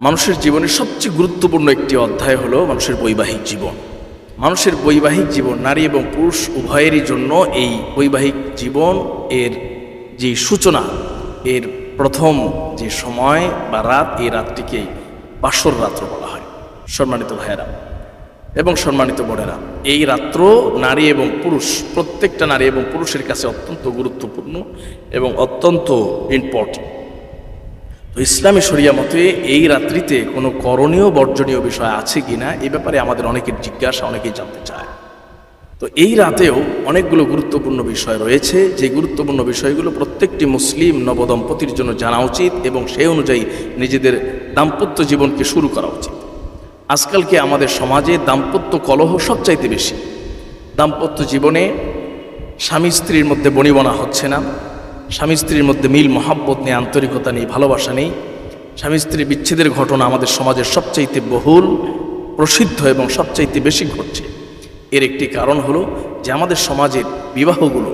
মানুষের জীবনের সবচেয়ে গুরুত্বপূর্ণ একটি অধ্যায় হলো মানুষের বৈবাহিক জীবন। মানুষের বৈবাহিক জীবন নারী এবং পুরুষ উভয়েরই জন্য এই বৈবাহিক জীবন এর যে সূচনা, এর প্রথম যে সময় বা রাত, এই রাতটিকে বাসর রাত্র বলা হয়। সম্মানিত ভাইয়েরা এবং সম্মানিত বোনেরা, এই রাত্র নারী এবং পুরুষ, প্রত্যেকটা নারী এবং পুরুষের কাছে অত্যন্ত গুরুত্বপূর্ণ এবং অত্যন্ত ইম্পর্টেন্ট তো ইসলামী শরিয়া মতে এই রাত্রিতে কোনো করণীয়, বর্জনীয় বিষয় আছে কি না এ ব্যাপারে আমাদের অনেকের জিজ্ঞাসা, অনেকেই জানতে চায়। তো এই রাতেও অনেকগুলো গুরুত্বপূর্ণ বিষয় রয়েছে। যে গুরুত্বপূর্ণ বিষয়গুলো প্রত্যেকটি মুসলিম নবদম্পতির জন্য জানা উচিত এবং সেই অনুযায়ী নিজেদের দাম্পত্য জীবনকে শুরু করা উচিত। আজকালকে আমাদের সমাজে দাম্পত্য কলহ সবচাইতে বেশি? দাম্পত্য জীবনে স্বামী স্ত্রীর মধ্যে বনিবনা হচ্ছে না। স্বামী স্ত্রীর মধ্যে মিল, মহাব্বত নেই, আন্তরিকতা নেই, ভালোবাসা নেই। স্বামী স্ত্রী বিচ্ছেদের ঘটনা আমাদের সমাজের সবচাইতে বহুল প্রসিদ্ধ এবং সবচাইতে বেশি ঘটছে। এর একটি কারণ হলো যে আমাদের সমাজের বিবাহগুলো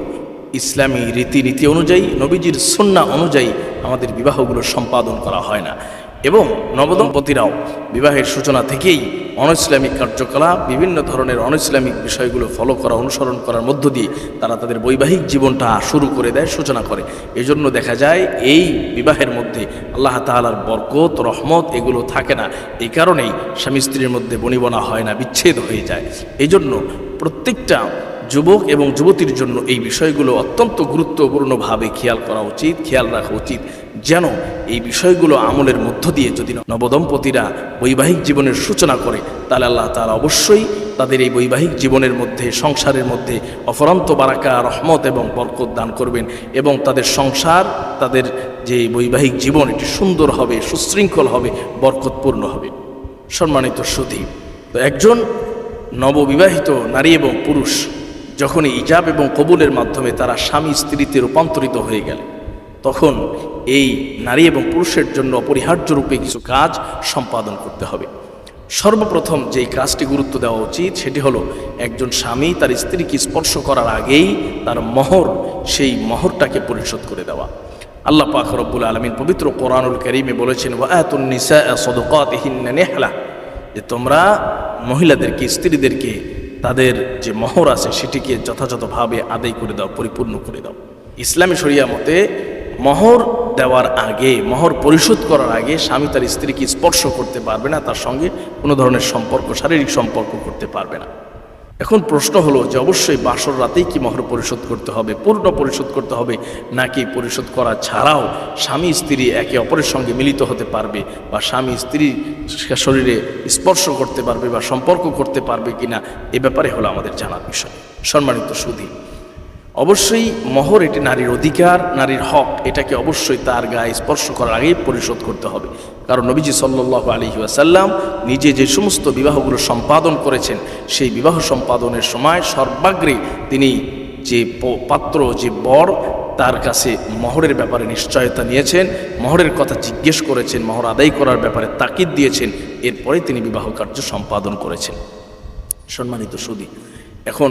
ইসলামী রীতিনীতি অনুযায়ী, নবীজির সন্না অনুযায়ী আমাদের বিবাহগুলো সম্পাদন করা হয় না। এবং নবদম্পতিরাও বিবাহের সূচনা থেকেই অনইসলামিক কার্যকলাপ, বিভিন্ন ধরনের অনইসলামিক বিষয়গুলো ফলো করা, অনুসরণ করার মধ্য দিয়ে তারা তাদের বৈবাহিক জীবনটা শুরু করে দেয়, সূচনা করে। এজন্য দেখা যায় এই বিবাহের মধ্যে আল্লাহ তাআলার বরকত, রহমত এগুলো থাকে না। এই কারণেই স্বামী স্ত্রীর মধ্যে বনিবনা হয় না, বিচ্ছেদ হয়ে যায়। এই জন্য প্রত্যেকটা যুবক এবং যুবতীর জন্য এই বিষয়গুলো অত্যন্ত গুরুত্বপূর্ণভাবে খেয়াল করা উচিত, খেয়াল রাখা উচিত, যেন এই বিষয়গুলো আমলের মধ্য দিয়ে যদি নবদম্পতিরা বৈবাহিক জীবনের সূচনা করে, তাহলে আল্লাহ তাআলা অবশ্যই তাদের এই বৈবাহিক জীবনের মধ্যে, সংসারের মধ্যে অফরন্ত বারাকা, রহমত এবং বরকত দান করবেন এবং তাদের সংসার, তাদের যে বৈবাহিক জীবন, এটি সুন্দর হবে, সুশৃঙ্খল হবে, বরকতপূর্ণ হবে। সম্মানিত সুধী তো একজন নববিবাহিত নারী এবং পুরুষ যখন ইজাব এবং কবুলের মাধ্যমে তারা স্বামী স্ত্রীতে রূপান্তরিত হয়ে গেলে, তখন এই নারী এবং পুরুষের জন্য অপরিহার্য রূপে কিছু কাজ সম্পাদন করতে হবে। সর্বপ্রথম যেই কাজটি গুরুত্ব দেওয়া উচিত, সেটি হলো একজন স্বামী তার স্ত্রীকে স্পর্শ করার আগেই তার মহর, সেই মহরটাকে পরিশোধ করে দেওয়া। আল্লাহ পাক রব্বুল আলমিন পবিত্র কোরআনুল করিমে বলেছেন, ওয়াতুন নিসা সদকাতিহিন্না নেহলা যে তোমরা মহিলাদেরকে, স্ত্রীদেরকে তাদের যে মহর আছে সেটিকে যথাযথভাবে আদায় করে দাও, পরিপূর্ণ করে দাও। ইসলামী শরিয়া মতে মহর দেওয়ার আগে, মহর পরিশোধ করার আগে স্বামী তার স্ত্রীকে স্পর্শ করতে পারবে না, তার সঙ্গে কোনো ধরনের সম্পর্ক, শারীরিক সম্পর্ক করতে পারবে না। এখন প্রশ্ন হলো যে অবশ্যই বাসর রাতেই কি মহর পরিশোধ করতে হবে, পূর্ণ পরিশোধ করতে হবে, নাকি পরিশোধ করা ছাড়াও স্বামী স্ত্রী একে অপরের সঙ্গে মিলিত হতে পারবে বা স্বামী স্ত্রী শরীরে স্পর্শ করতে পারবে বা সম্পর্ক করতে পারবে কিনা, এ ব্যাপারে হলো আমাদের জানার বিষয়। সম্মানিত সুধী অবশ্যই মহর এটি নারীর অধিকার, নারীর হক, এটাকে অবশ্যই তার গায়ে স্পর্শ করার আগেই পরিশোধ করতে হবে। কারণ নবীজি সাল্লাহ আলী ওয়াসাল্লাম নিজে যে সমস্ত বিবাহগুলো সম্পাদন করেছেন, সেই বিবাহ সম্পাদনের সময় সর্বাগ্রে তিনি যে পাত্র, যে বর, তার কাছে মহরের ব্যাপারে নিশ্চয়তা নিয়েছেন, মহরের কথা জিজ্ঞেস করেছেন, মহর আদায় করার ব্যাপারে তাকিদ দিয়েছেন, এরপরে তিনি বিবাহ কার্য সম্পাদন করেছেন। সম্মানিত সুদী এখন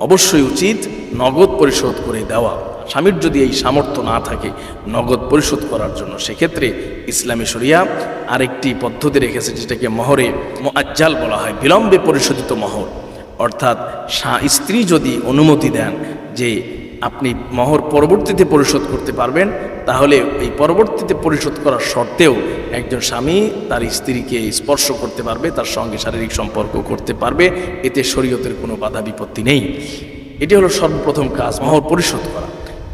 অবশ্যই উচিত নগদ পরিশোধ করে দেওয়া। স্বামীর যদি এই সামর্থ্য না থাকে নগদ পরিশোধ করার জন্য, সেক্ষেত্রে ইসলামী শরিয়া আরেকটি পদ্ধতি রেখেছে যেটাকে মহরে মোয়াজ্জাল বলা হয়, বিলম্বে পরিশোধিত মহর। অর্থাৎ স্ত্রী যদি অনুমতি দেন যে আপনি মহর পরবর্তীতে পরিশোধ করতে পারবেন, তাহলে এই পরবর্তীতে পরিশোধ করার শর্তেও একজন স্বামী তার স্ত্রীকে স্পর্শ করতে পারবে, তার সঙ্গে শারীরিক সম্পর্ক করতে পারবে, এতে শরীয়তের কোনো বাধা বিপত্তি নেই। এটি হলো সর্বপ্রথম কাজ, মহর পরিশোধ করা।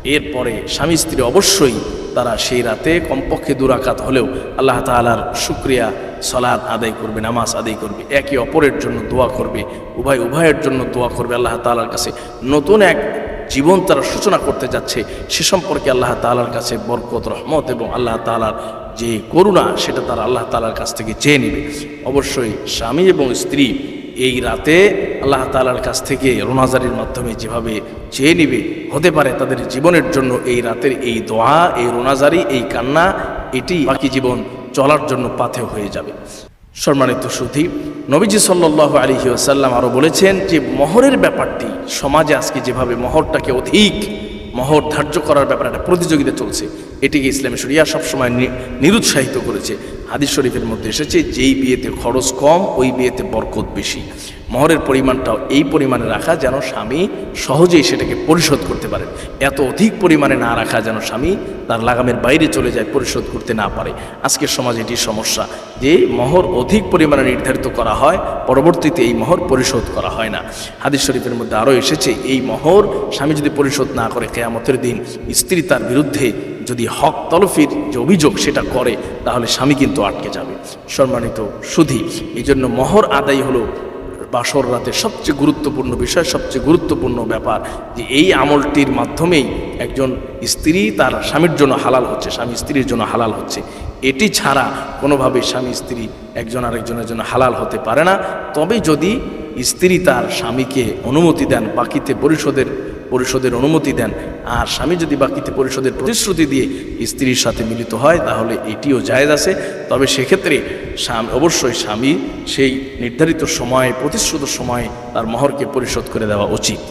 এরপরে স্বামী স্ত্রী অবশ্যই তারা সেই রাতে কমপক্ষে দুরাকাত হলেও আল্লাহ তাআলার শুক্রিয়া সলাদ আদায় করবে, নামাজ আদায় করবে, একে অপরের জন্য দোয়া করবে, উভয়, উভয়ের জন্য দোয়া করবে আল্লাহ তাআলার কাছে। নতুন এক জীবন তারা সূচনা করতে যাচ্ছে, সে সম্পর্কে আল্লাহ তালার কাছে বরকত, রহমত এবং আল্লাহ তালার যে করুণা, সেটা তারা আল্লাহ তালার কাছ থেকে চেয়ে নেবে। অবশ্যই স্বামী এবং স্ত্রী এই রাতে আল্লাহ তাআলার কাছ থেকে রোনাজারির মাধ্যমে যেভাবে চেয়ে নিবে, হতে পারে তাদের জীবনের জন্য এই রাতের এই দোয়া, এই রোনাজারি, এই কান্না, এটি বাকি জীবন চলার জন্য পাথে হয়ে যাবে। সম্মানিত সুধী, নবীজি সাল্লাহ আলহি আসাল্লাম আরও বলেছেন যে মহরের ব্যাপারটি সমাজে আজকে যেভাবে মহরটাকে অধিক মহর ধার্য করার ব্যাপারে একটা প্রতিযোগিতা চলছে, এটিকে ইসলামী শরিয়া সবসময় নিরুৎসাহিত করেছে। হাদিস শরীফের মধ্যে এসেছে, যেই বিয়েতে খরচ কম, ওই বিয়েতে বরকত বেশি। মহরের পরিমাণটাও এই পরিমাণে রাখা যেন স্বামী সহজেই সেটাকে পরিশোধ করতে পারে। এত অধিক পরিমাণে না রাখা যেন স্বামী তার লাগামের বাইরে চলে যায়, পরিশোধ করতে না পারে। আজকের সমাজে এটি সমস্যা যে মহর অধিক পরিমাণে নির্ধারিত করা হয়, পরবর্তীতে এই মহর পরিশোধ করা হয় না। হাদিস শরীফের মধ্যে আরও এসেছে, এই মহর স্বামী যদি পরিশোধ না করে কেয়ামতের দিন, স্ত্রী তার বিরুদ্ধে যদি হক তলফির যে অভিযোগ সেটা করে, তাহলে স্বামী কিন্তু আটকে যাবে। সম্মানিত সুধী এই জন্য মহর আদায় হলো বাসর রাতে সবচেয়ে গুরুত্বপূর্ণ বিষয়, সবচেয়ে গুরুত্বপূর্ণ ব্যাপার যে এই আমলটির মাধ্যমেই একজন স্ত্রী তার স্বামীর জন্য হালাল হচ্ছে, স্বামী স্ত্রীর জন্য হালাল হচ্ছে। এটি ছাড়া কোনোভাবে স্বামী স্ত্রী একজন আরেকজনের জন্য হালাল হতে পারে না। তবে যদি স্ত্রী তার স্বামীকে অনুমতি দেন, বাকিতে পরিশোধের পরিশোধের অনুমতি দেন। আর স্বামী যদি বাকিতে পরিশোধের প্রতিশ্রুতি দিয়ে স্ত্রীর সাথে মিলিত হয়, তাহলে এটিও জায়েজ আছে। তবে সেক্ষেত্রে অবশ্যই স্বামী সেই নির্ধারিত সময়ে, প্রতিশ্রুত সময়ে তার মহরকে পরিশোধ করে দেওয়া উচিত।